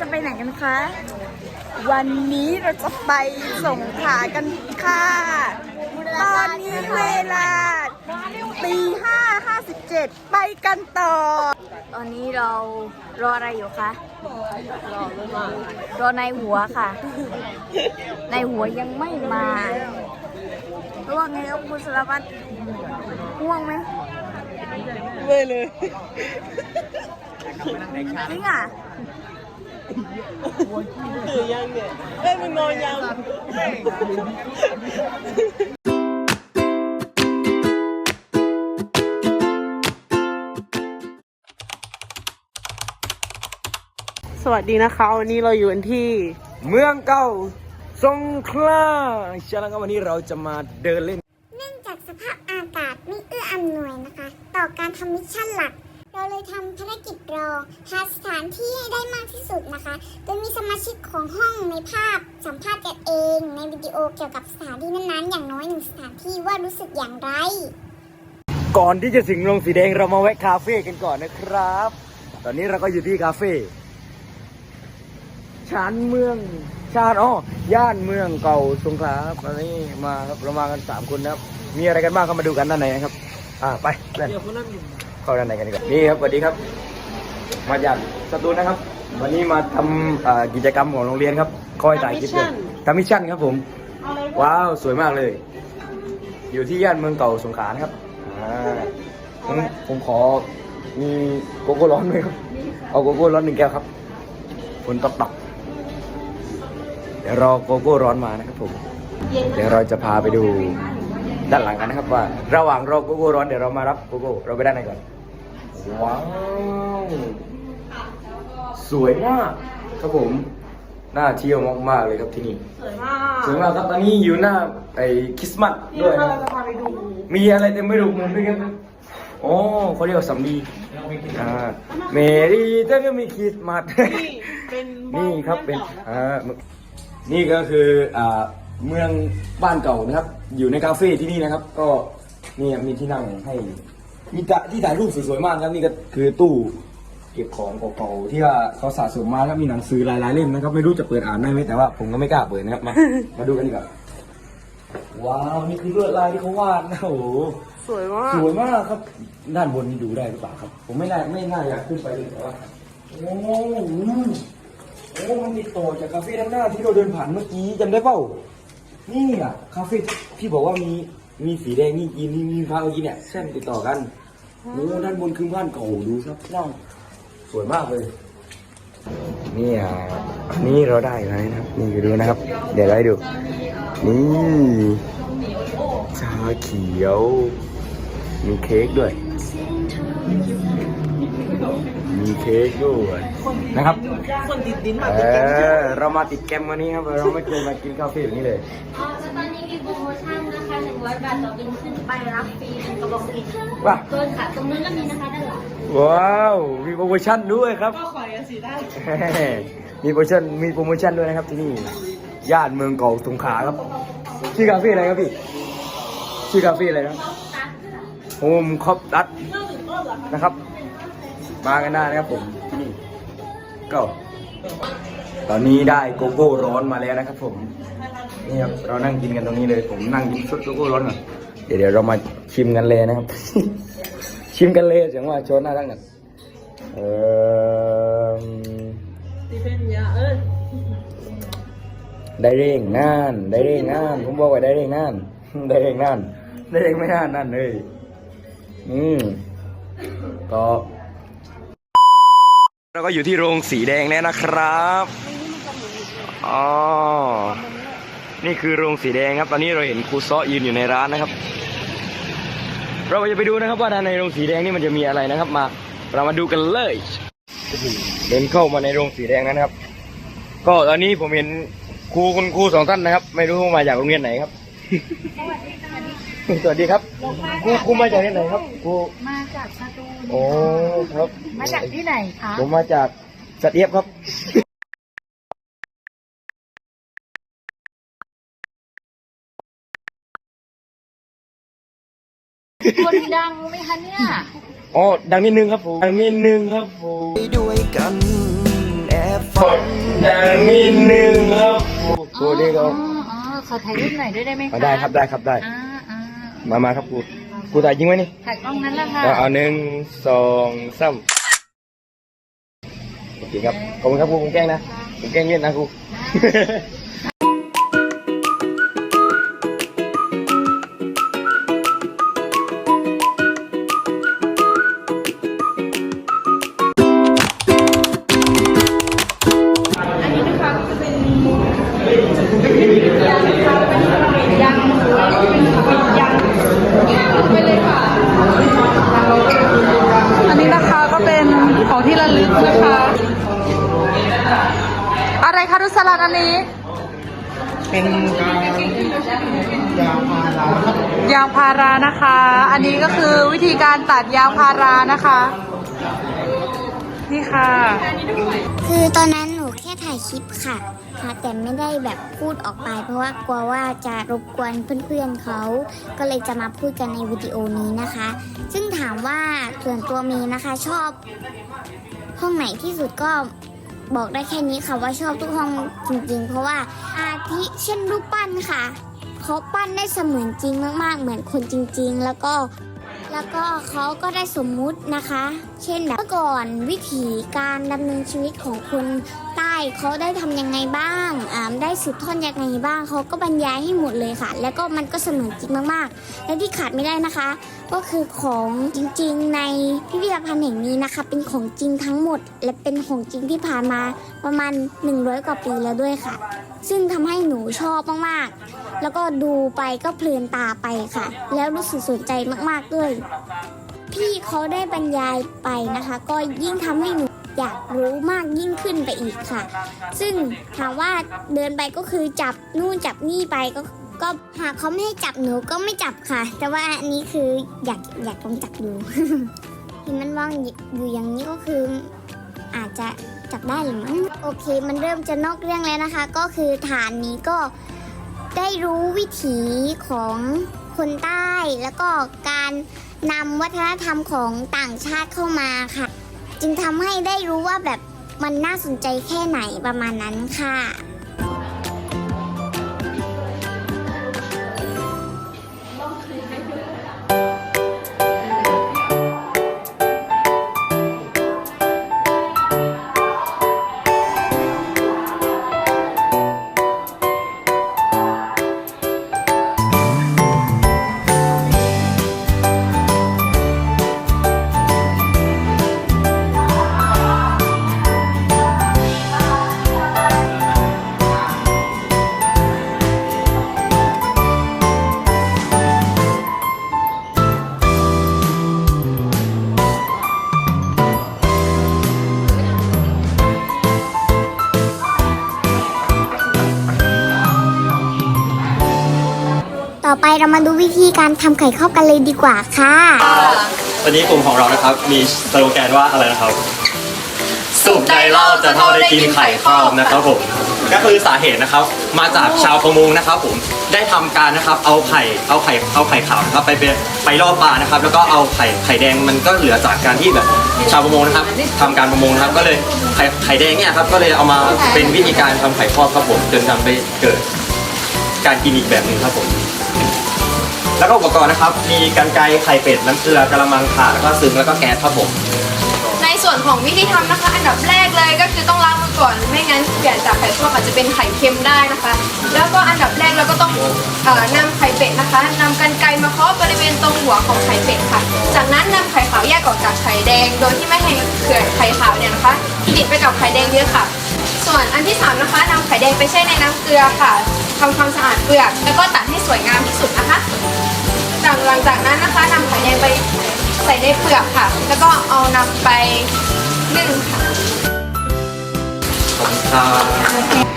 จะไปไหนกันคะ วันนี้เราจะไปส่งขากันค่ะ ตอนนี้เวลาตีห้าห้าสิบเจ็ดไปกันต่อ ตอนนี้เรารออะไรอยู่คะ รอในหัวค่ะ ในหัวยังไม่มารู้ว่าไงครับคุณสารวัตรง่วงไหมไม่เลยจริงอะ ตื่นยังเนี่ยเอ้ยมึงนอนยัง สวัสดีนะคะ วันนี้เราอยู่กันที่ เมืองเก่าสงขลาฉะนั้นก็วันนี้เราจะมาเดินเล่น เนื่องจากสภาพอากาศไม่เอื้ออำนวยนะคะ ต่อการทำมิชชั่นหลัก เราเลยทำภารกิจรอหาสถานที่ให้ได้มากที่สุดนะคะ โดยมีสมาชิกของห้องในภาพสัมภาษณ์กันเอง ในวิดีโอเกี่ยวกับสถานที่นั้นๆ อย่างน้อยหนึ่งสถานที่ว่ารู้สึกอย่างไร ก่อนที่จะถึงโรงสีแดงเรามาแวะคาเฟ่กันก่อนนะครับ ตอนนี้เราก็อยู่ที่คาเฟ่ชานเมืองชานอ้อย่านเมืองเก่าสงขลาครับตอนนี้มาครับเรามากันสามคนนะครับ มีอะไรกันบ้างเข้ามาดูกันด้านในนะครับ อ่าไปเล่น เข้าด้านในกันดีกว่านี่ครับสวัสดีครับ มาจากสตูลนะครับ วันนี้มาทำอ่ากิจกรรมของโรงเรียนครับคอยถ่ายคลิปเลยทำมิชชั่นครับผม ว้าวสวยมากเลย อยู่ที่ย่านเมืองเก่าสงขลานะครับอ่าผมผมขอมีโกโก้ร้อนไหมครับ เอาโกโก้ร้อนหนึ่งแก้วครับฝนตกตกเดี๋ยวรอโกโก้ร้อนมานะครับผม เดี๋ยวเราจะพาไปดูด้านหลังกันนะครับว่า ระหว่างรอโกโก้ร้อนเดี๋ยวเรามารับโกโก้เราไปด้านในก่อน ว้าว สวยมากครับผม น่าเที่ยวมากๆเลยครับที่นี่ สวยมากสวยมากครับตอนนี้อยู่หน้าไอ้คริสต์มาสนี่ด้วยเรานะจะพาไปดูมีอะไรเต็มไม่รู้มุมด้วยครับโอ้เขาเรียกว่าสำลีอ่าเมรี่ถ้าก็มีคริสต์มาส นี่เป็นบ้านี่ครับเป็นก่าะะอ่านี่ก็คืออ่าเมืองบ้านเก่านะครับ อยู่ในคาเฟ่ที่นี่นะครับ ก็นี่ครับมีที่นั่งให้ มีตะที่ถ่ายรูปสวยๆมากครับนี่ก็คือตู้เก็บของเก่าๆที่ว่าเขาสะสมมาแล้วมีหนังสือหลายๆเล่มนะครับไม่รู้จะเปิดอ่านได้ไหมแต่ว่าผมก็ไม่กล้าเปิดนะครับมามาดูกันดีกว่าว้าวนี่คือลวดลายที่เขาวาดนะโอ้โหสวยมากสวยมากครับด้านบนนี่ดูได้หรือเปล่าครับ ผมไม่ได้ไม่น่าอยากขึ้นไปเลยแต่ว่าโอ้โหโอ้มันติดต่อจากคาเฟ่ด้านหน้าที่เราเดินผ่านเมื่อกี้จำได้เปล่านี่อะคาเฟ่ที่บอกว่ามีมีสีแดงนี่กินนี่มีฟ้าเมื่อกี้เนี่ยใช่มันติดต่อกัน โอ้ด้านบนคือบ้านเก่าดูครับน่าสวยมากเลย นี่อะอันนี้เราได้อะไรนะครับ นี่ดูนะครับ เดี๋ยวเราให้ดู นี่ชาเขียว มีเค้กด้วย มีเค้กด้วยนะครับคนติดดินมาเอติดกันอเรามาติดแกมวันนี้ครับ เราไม่เคยมากินข้าวฟรีแบบนี้เลย อ๋อแล้วตอนนี้มีโปรโมชั่นนะคะ 100 บาทต่อบินขึ้นไปรับฟรีเป็นกระบอกอีกว้า เกินค่ะตรงนู้นก็มีนะคะด้านหลังว้าว มีโปรโมชั่นด้วยครับ ก็ขอยกันสีได้ มีโปรโมชั่น มีโปรโมชั่นด้วยนะครับที่นี่ ย่านเมืองเก่าสงขลาครับ ชื่อคาเฟ่อะไรครับพี่ ชื่อคาเฟ่อะไรนะโฮมคอปตัดนะครับ มากันได้นะครับผมที่นี่ก็ ตอนนี้ได้โกโก้ร้อนมาแล้วนะครับผม นี่ครับเรานั่งกินกันตรงนี้เลย ผมนั่งกินชุดโกโก้ร้อนก่อนเดี๋ยวเดี๋ยวเรามาชิมกันเลยนะครับ ชิมกันเลยเสียงว่าโชว์หน้าตั้งกันเออที่เป็นยาเออได้เร่งน่านได้เร่งน่านผมบอกว่าได้เร่งน่านได้เร่งน่านได้เร่งไม่น่านนั่นเลยอืมก็เราก็อยู่ที่โรงสีแดงแล้วนะครับ อ๋อ นี่คือโรงสีแดงครับ ตอนนี้เราเห็นครูซ้อยืนอยู่ในร้านนะครับ เราจะไปดูนะครับว่าด้านในโรงสีแดงนี่มันจะมีอะไรนะครับ มา เรามาดูกันเลยเดินเข้ามาในโรงสีแดงนั้นครับ ก็ตอนนี้ผมเห็นครูคุณครูสองท่านนะครับ ไม่รู้ว่ามาจากโรงเรียนไหนครับสวัสดีครับครูครูมาจากที่ไหนครับครูมาจากสตูลโอ้ครับ มาจากที่ไหนคะผมมาจากสเตียบครับ คนดังไหมคะเนี่ย อ๋อ ดังนิดนึงครับผม ดังนิดนึงครับผมด้วยกันแอบฝันอย่างนิดนึงครับครูนี่ก็อ๋ออ๋อขอถ่ายรูปหน่อยด้วยได้ไหมคะได้ครับได้ครับได้ อ่าอ่ามามาครับครูครูถ่ายจริงไหมนี่ถ่ายกล้องนั้นแหละค่ะเอาเอาหนึ่งสองสามโอเคครับ ขอบคุณครับครูผมแกล้งนะผมแกล้งเล่นนะครู คะดุสลัดอันนี้ เป็นการยางพาราครับยางพารานะคะ อันนี้ก็คือวิธีการตัดยางพารานะคะ นี่ค่ะ คือตอนนั้นหนูแค่ถ่ายคลิปค่ะค่ะ แต่ไม่ได้แบบพูดออกไป เพราะว่ากลัวว่าจะรบกวนเพื่อนๆเขา ก็เลยจะมาพูดกันในวิดีโอนี้นะคะ ซึ่งถามว่าส่วนตัวมีนะคะชอบห้องไหนที่สุดก็ บอกได้แค่นี้ค่ะว่าชอบทุกห้องจริงๆ เพราะว่าอาทิเช่นรูปปั้นค่ะเขาปั้นได้เสมือนจริงมากๆ เหมือนคนจริง ๆ แล้วก็ แล้วก็เขาก็ได้สมมุตินะคะ เช่นแบบเมื่อก่อนวิถีการดำเนินชีวิตของคน เขาได้ทำยังไงบ้างอ่าได้สืบทอดยังไงบ้างเขาก็บรรยายให้หมดเลยค่ะ แล้วก็มันก็เสมือนจริงมากๆ และที่ขาดไม่ได้นะคะ ก็คือของจริงๆในพิพิธภัณฑ์แห่งนี้นะคะ เป็นของจริงทั้งหมด และเป็นของจริงที่ผ่านมาประมาณ 100 กว่าปีแล้วด้วยค่ะ ซึ่งทำให้หนูชอบมากๆ แล้วก็ดูไปก็เพลินตาไปค่ะ แล้วรู้สึกสนใจมากๆด้วย พี่เขาได้บรรยายไปนะคะ ก็ยิ่งทำให้หนู อยากรู้มากยิ่งขึ้นไปอีกค่ะ ซึ่งถามว่าเดินไปก็คือจับนู่นจับนี่ไปก็ก็หากเขาไม่ให้จับหนูก็ไม่จับค่ะ แต่ว่าอันนี้คืออยากอยากลองจับดูเห็นมันว่างอยู่อย่างนี้ก็คือ อาจจะจับได้หรือมั้งโอเค มันเริ่มจะนอกเรื่องแล้วนะคะ ก็คือฐานนี้ก็ได้รู้วิถีของคนใต้ แล้วก็การนำวัฒนธรรมของต่างชาติเข้ามาค่ะ จึงทำให้ได้รู้ว่าแบบมันน่าสนใจแค่ไหนประมาณนั้นค่ะ เรามาดูวิธีการทำไข่ข้าวกันเลยดีกว่าค่ะ วันนี้กลุ่มของเรานะครับ มีสโลแกนว่าอะไรนะครับ สุขใจเล่าจะเท่าได้กินไข่ข้าวนะครับผมก็คือสาเหตุนะครับ มาจากชาวประมงนะครับ ผมได้ทำการนะครับ เอาไข่เอาไข่เอาไข่ขาวนะครับไปเป็นไปล่อปลานะครับ แล้วก็เอาไข่ไข่แดงมันก็เหลือจากการที่แบบชาวประมงนะครับทำการประมงนะครับ ก็เลยไข่ไข่แดงเนี่ยครับก็เลยเอามาเป็นวิธีการทำไข่ทอดครับผมจนทำไปเกิด การกินอีกแบบหนึ่งครับผม แล้วก็อุปกรณ์นะครับ มีกันไกรไข่เป็ดน้ำเกลือกระมังข่าแล้วก็ซึ้งแล้วก็แก๊สครับผม ส่วนของวิธีทำนะคะ อันดับแรกเลยก็คือต้องล้างมือก่อน ไม่งั้นเปลี่ยนจากไข่ต้มอาจจะเป็นไข่เค็มได้นะคะ แล้วก็อันดับแรกเราก็ต้องเอ่อนำไข่เป็ดนะคะนำกันไกรมาเคาะบริเวณตรงหัวของไข่เป็ดค่ะ จากนั้นนำไข่ขาวแยกออกจากไข่แดง โดยที่ไม่ให้เกิดไข่ขาวเนี่ยนะคะติดไปกับไข่แดงเยอะค่ะ ส่วนอันที่สามนะคะนำไข่แดงไปแช่ในน้ำเกลือค่ะทำความสะอาดเปลือก แล้วก็ตัดให้สวยงามที่สุดนะคะหลังหลังจากนั้นนะคะนำไข่แดงไป ใส่ในเปลือกค่ะ แล้วก็เอานำไปนึ่งค่ะขอบคุณครับ